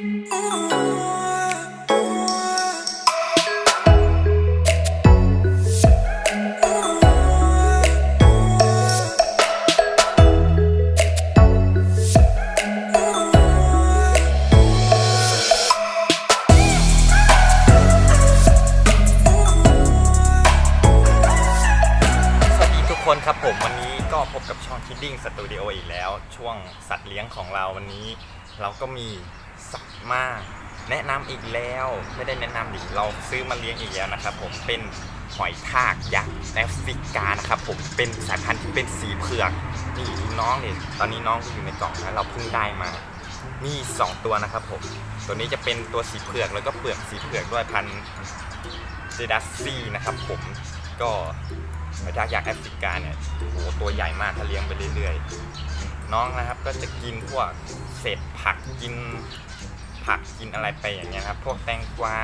สวัสดีทุกคนครับผมวันนี้ก็พบกับช่อง Kidding Studio อีกแล้ว ช่วงสัตว์เลี้ยงของเราวันนี้ เราก็มี สัตว์มาก แนะนำอีกแล้วไม่ได้แนะนำดิเราซื้อมาเลี้ยงอีกแล้วนะครับ ผมเป็นหอยทากยักษ์แอฟริกานะครับผมเป็นสายพันธุ์ที่เป็นสีเผือกนี่น้องเนี่ยตอนนี้น้องก็อยู่ในกล่องนะเราเพิ่งได้มา มีสองตัวนะครับผมตัวนี้จะเป็นตัวสีเผือกแล้วก็เปลือกสีเผือกด้วยพันธุ์เซดัสซี่นะครับ ผมก็หอยทากยักษ์แอฟริกาเนี่ยโหตัวใหญ่มากถ้าเลี้ยงไปเรื่อยๆ น้องนะครับ ก็จะกินพวกเศษผักกิน ผักกินอะไรไปอย่างเงี้ยครับ พวกแตงกวา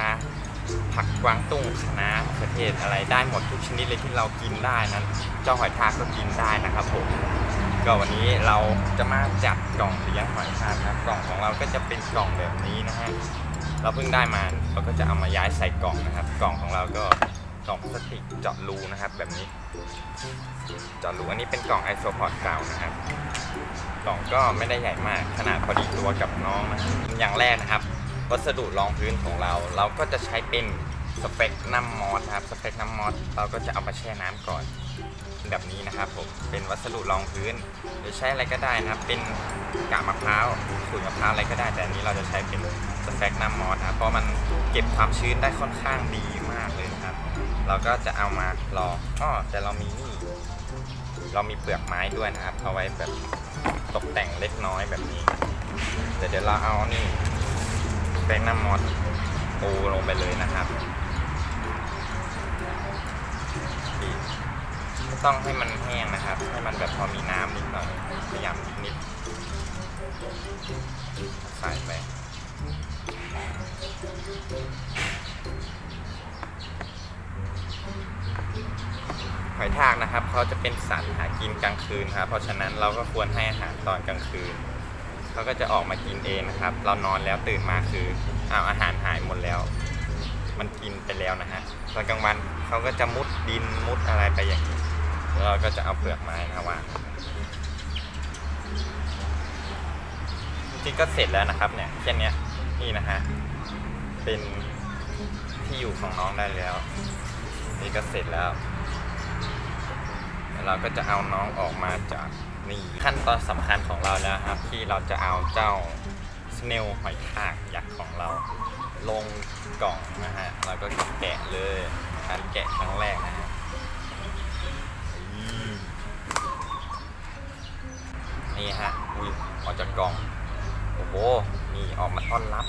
ผักกวางตุ้งคะน้ามะเทศอะไรได้หมดทุกชนิดเลยที่เรากินได้นั้น เจ้าหอยทากก็กินได้นะครับผมก็วันนี้เราจะมาจัดกล่องเลี้ยงหอยทากนะครับกล่องของเราก็จะเป็นกล่องแบบนี้นะฮะเราเพิ่งได้มาเราก็จะเอามาย้ายใส่กล่องนะครับ กล่องของเราก็ กล่องพลาสติกเจาะรูนะครับ แบบนี้เจาะรูอันนี้เป็นกล่องไอโซพอร์ตเก่านะครับ กล่องก็ไม่ได้ใหญ่มากขนาดพอดีตัวกับน้องนะอย่างแรกนะครับ วัสดุรองพื้นของเรา เราก็จะใช้เป็นสเปกนัมมอสครับสเปกนัมมอสเราก็จะเอามาแช่น้ำก่อน แบบนี้นะครับผมเป็นวัสดุรองพื้นหรือใช้อะไรก็ได้นะครับ เป็นกากมะพร้าวขุยมะพร้าวอะไรก็ได้ แต่อันนี้เราจะใช้เป็นสเปกนัมมอสนะเพราะมันเก็บความชื้นได้ค่อนข้างดีมากเลย เราก็จะเอามารออ้อแต่เรามีนี่ เรามีเปลือกไม้ด้วยนะครับเอาไว้แบบตกแต่งเล็กน้อยแบบนี้แต่เดี๋ยวเราเอานี่แป้งน้ำมอสปูลงไปเลยนะครับบีบไม่ต้องให้มันแห้งนะครับ ให้มันแบบพอมีน้ำนิดหน่อยพยายามนิดใส่ไป หอยทากนะครับเขาจะเป็นสัตว์หากินกลางคืนครับ เพราะฉะนั้นเราก็ควรให้อาหารตอนกลางคืนเขาก็จะออกมากินเองนะครับ เรานอนแล้วตื่นมาคืออ้าวอาหารหายหมดแล้ว มันกินไปแล้วนะฮะตอนกลางวันเขาก็จะมุดดินมุดอะไรไปอย่างนี้แล้วเราก็จะเอาเปลือกไม้นะวางจริงๆก็เสร็จแล้วนะครับเนี่ยแค่เนี้นี่นะฮะเป็นที่อยู่ของน้องได้แล้ว นี่ก็เสร็จแล้ว เราก็จะเอาน้องออกมาจากนี่ขั้นตอนสำคัญของเราแล้วครับ ที่เราจะเอาเจ้าสเนลหอยทากยักษ์ของเรา ลงกล่องนะฮะเราก็แกะเลยการแกะครั้งแรกนะฮะนี่ฮะอุ้ยออกจากกล่อง โอ้โหนี่ออกมาต้อนรับ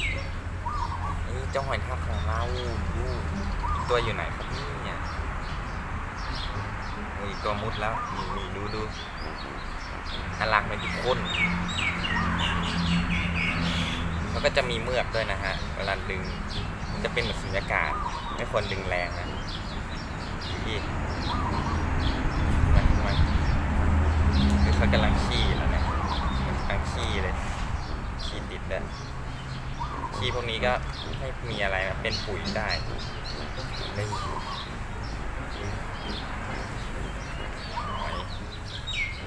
นี่เจ้าหอยทากของเราดูตัวอยู่ไหนครับเนี่ย ตัวมุดแล้วมีมีดูดูน่ารักไหมทุกคนแล้วก็จะมีเมือกด้วยนะฮะเวลาดึงมันจะเป็นแบบสุญญากาศไม่ควรดึงแรงนะพี่มามาคือเขากำลังขี้แล้วเนี่ยกำลังขี้เลยขี้ติดเลยขี้พวกนี้ก็ไม่มีอะไรนะเป็นปุ๋ยได้ไม่หอยอั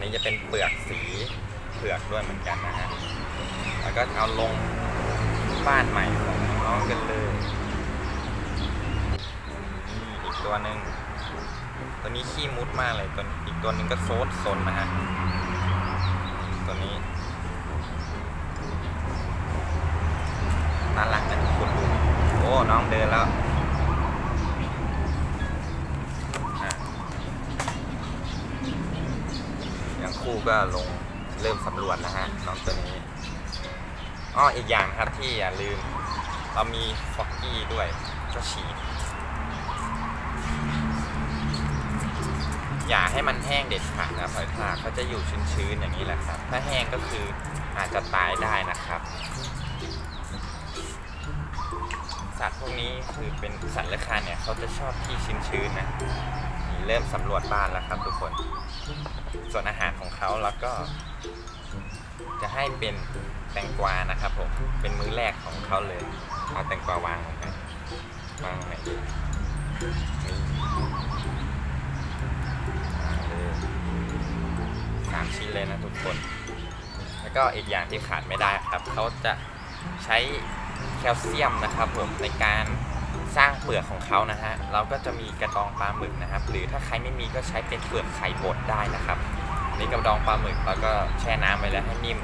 นี้จะเป็นเปลือกสีเผือกด้วยเหมือนกันนะฮะ แล้วก็เอาลงบ้านใหม่ของน้องกันเลยนี่อีกตัวหนึ่งตัวนี้ขี้มุดมากเลยตัวอีกตัวหนึ่งก็โซดซนนะฮะ ตัวนี้น่ารักนะทุกคนดูโอ้น้องเดินแล้วอะ อย่างคู่ก็ลงเริ่มสำรวจนะฮะน้องตัวนี้อ้ออีกอย่างครับที่อย่าลืม เรามีฟอกกี้ด้วยก็ฉีด อย่าให้มันแห้งเด็ดขาดนะหอยทากเขาจะอยู่ชื้นๆอย่างนี้แหละครับ ถ้าแห้งก็คืออาจจะตายได้นะครับสัตว์พวกนี้คือเป็นสัตว์เลื้อยคลานเนี่ยเขาจะชอบที่ชื้นๆนะ เริ่มสำรวจบ้านแล้วครับทุกคน ส่วนอาหารของเขาแล้วก็ จะให้เป็นแตงกวานะครับผม เป็นมื้อแรกของเขาเลย เอาแตงกวาวางลงไปวางไหนดีนี่สามชิ้นเลยนะทุกคน แล้วก็อีกอย่างที่ขาดไม่ได้ครับ เขาจะใช้แคลเซียมนะครับผมในการ สร้างเปลือกของเขานะฮะเราก็จะมีกระดองปลาหมึกนะครับ หรือถ้าใครไม่มีก็ใช้เป็นเปลือกไข่บดได้นะครับนี่กระดองปลาหมึกเราก็แช่น้ำไว้แล้วให้นิ่ม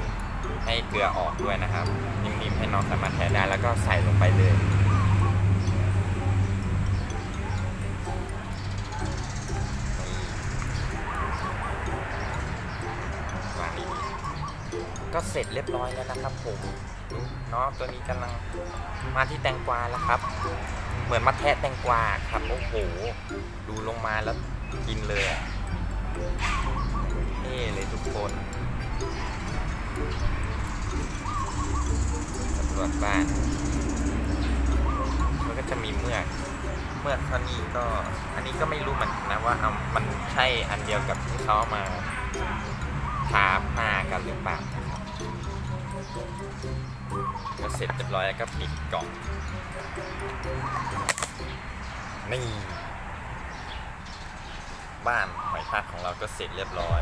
ให้เกลือออกด้วยนะครับ นิ่มๆให้น้องสามารถแทะได้แล้วก็ใส่ลงไปเลยก็เสร็จเรียบร้อยแล้วนะครับผมน้องตัวนี้กำลังมาที่แตงกวาแล้วครับ เหมือนมาแทะแตงกวาครับ โอ้โห ดูลงมาแล้วกินเลยอะเท่เลยทุกคนตำรวจบ้านมันก็จะมีเมือกเมือกเท่านี้ก็ อันนี้ก็ไม่รู้เหมือนกันนะว่าเอามันใช่อันเดียวกับที่เขาเอามาทาหน้ากันหรือเปล่านะครับ เสร็จเรียบร้อยแล้วก็ปิดกล่องนี่บ้านหอยทากของเราก็เสร็จเรียบร้อย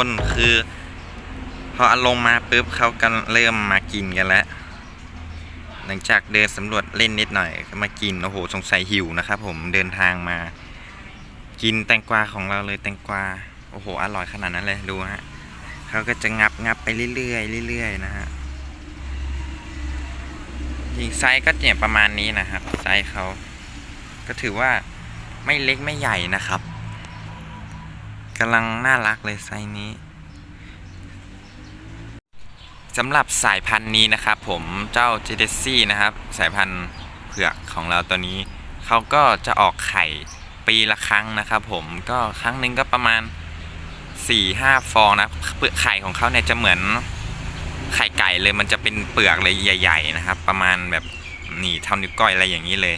คนคือ พออารมาปุ๊บเขากันเริ่มมากินกันแล้ว หลังจากเดินสำรวจเล่นนิดหน่อยก็มากินโอ้โหสงสัยหิวนะครับผมเดินทางมา กินแตงกวาของเราเลยแตงกวาโอ้โหอร่อยขนาดนั้นเลยดูฮะเขาก็จะงับงับไปเรื่อยๆเรื่อยๆนะฮะจริงไซส์ก็เนี่ยประมาณนี้นะครับไซส์เขาก็ถือว่าไม่เล็กไม่ใหญ่นะครับ กำลังน่ารักเลยไซส์นี้สำหรับสายพันธุ์นี้นะครับ ผมเจ้าเจเดซี่นะครับ สายพันธุ์เผือกของเราตัวนี้เขาก็จะออกไข่ปีละครั้งนะครับ ผมก็ครั้งหนึ่งก็ประมาณ4-5ฟองนะเปลือกไข่ของเขาเนี่ยจะเหมือนไข่ไก่เลยมันจะเป็นเปลือกเลยใหญ่ ๆ นะครับ ประมาณแบบนี่เท่านิ้วก้อยอะไรอย่างนี้เลย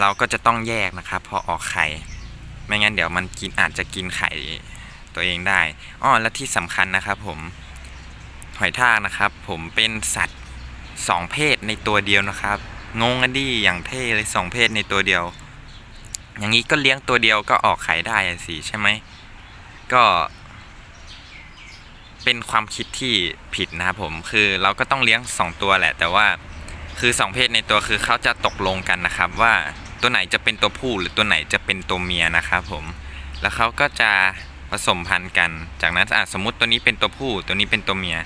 เราก็จะต้องแยกนะครับพอออกไข่ ไม่งั้นเดี๋ยวมันกินอาจจะกินไข่ตัวเองได้อ้อและที่สำคัญนะครับผมหอยทากนะครับ ผมเป็นสัตว์สองเพศในตัวเดียวนะครับงงกันดิอย่างเท่เลยสองเพศในตัวเดียว อย่างนี้ก็เลี้ยงตัวเดียวก็ออกไข่ได้สิใช่ไหมก็ เป็นความคิดที่ผิดนะครับผมคือเราก็ต้องเลี้ยงสองตัวแหละ แต่ว่าคือสองเพศในตัวคือเขาจะตกลงกันนะครับว่า ตัวไหนจะเป็นตัวผู้หรือตัวไหนจะเป็นตัวเมียนะครับผม แล้วเขาก็จะผสมพันธุ์กัน จากนั้นอะสมมติตัวนี้เป็นตัวผู้ ตัวนี้เป็นตัวเมีย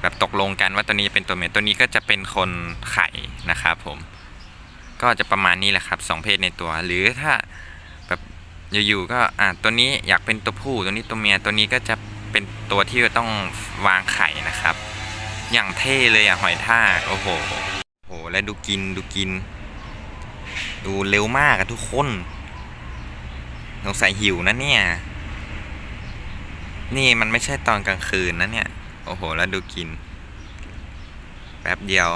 แบบตกลงกันว่าตัวนี้จะเป็นตัวเมีย ตัวนี้ก็จะเป็นคนไข่นะครับผม ก็จะประมาณนี้แหละครับสองเพศในตัว หรือถ้าแบบอยู่ๆก็อะตัวนี้อยากเป็นตัวผู้ ตัวนี้ตัวเมีย ตัวนี้ก็จะเป็นตัวที่ต้องวางไข่นะครับ อย่างเท่เลยอะหอยทากโอ้โหโอ้โห แล้วดูกินดูกิน ดูเร็วมากอะทุกคนสงสัยหิวนะเนี่ย นี่มันไม่ใช่ตอนกลางคืนนะเนี่ย โอ้โห แล้วดูกิน แป๊บเดียว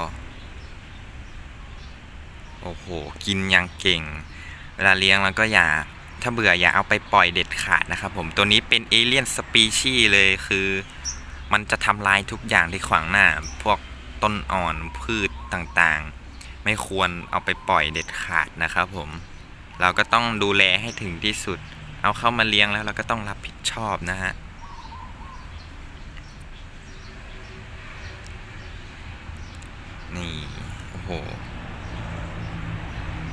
โอ้โห กินอย่างเก่ง เวลาเลี้ยงแล้วก็อย่า ถ้าเบื่ออย่าเอาไปปล่อยเด็ดขาดนะครับผม ตัวนี้เป็นเอเลี่ยนสปีชีเลยคือ มันจะทำลายทุกอย่างที่ขวางหน้า พวกต้นอ่อนพืชต่างๆ ไม่ควรเอาไปปล่อยเด็ดขาดนะครับผม เราก็ต้องดูแลให้ถึงที่สุด เอาเข้ามาเลี้ยงแล้วเราก็ต้องรับผิดชอบนะฮะนี่โอ้โห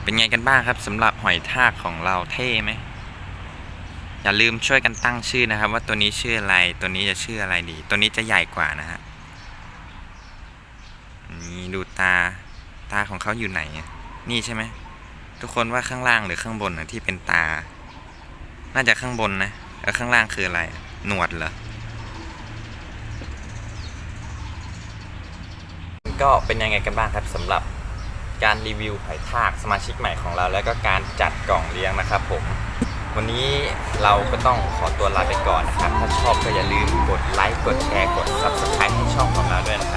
เป็นไงกันบ้างครับสำหรับหอยทากของเราเท่ไหมอย่าลืมช่วยกันตั้งชื่อนะครับ ว่าตัวนี้ชื่ออะไรตัวนี้จะชื่ออะไรดี ตัวนี้จะใหญ่กว่านะฮะนี่ดูตา ตาของเขาอยู่ไหน นี่ใช่ไหมทุกคนว่าข้างล่างหรือข้างบนนะที่เป็นตา น่าจะข้างบนนะแล้วข้างล่างคืออะไร หนวดเหรอ ก็เป็นยังไงกันบ้างครับสำหรับการรีวิวหอยทากสมาชิกใหม่ของเรา แล้วก็การจัดกล่องเลี้ยงนะครับผม วันนี้เราก็ต้องขอตัวลาไปก่อนนะครับ ถ้าชอบก็อย่าลืมกดไลค์ กดแชร์ กด Subscribe ให้ช่องของเราด้วยนะ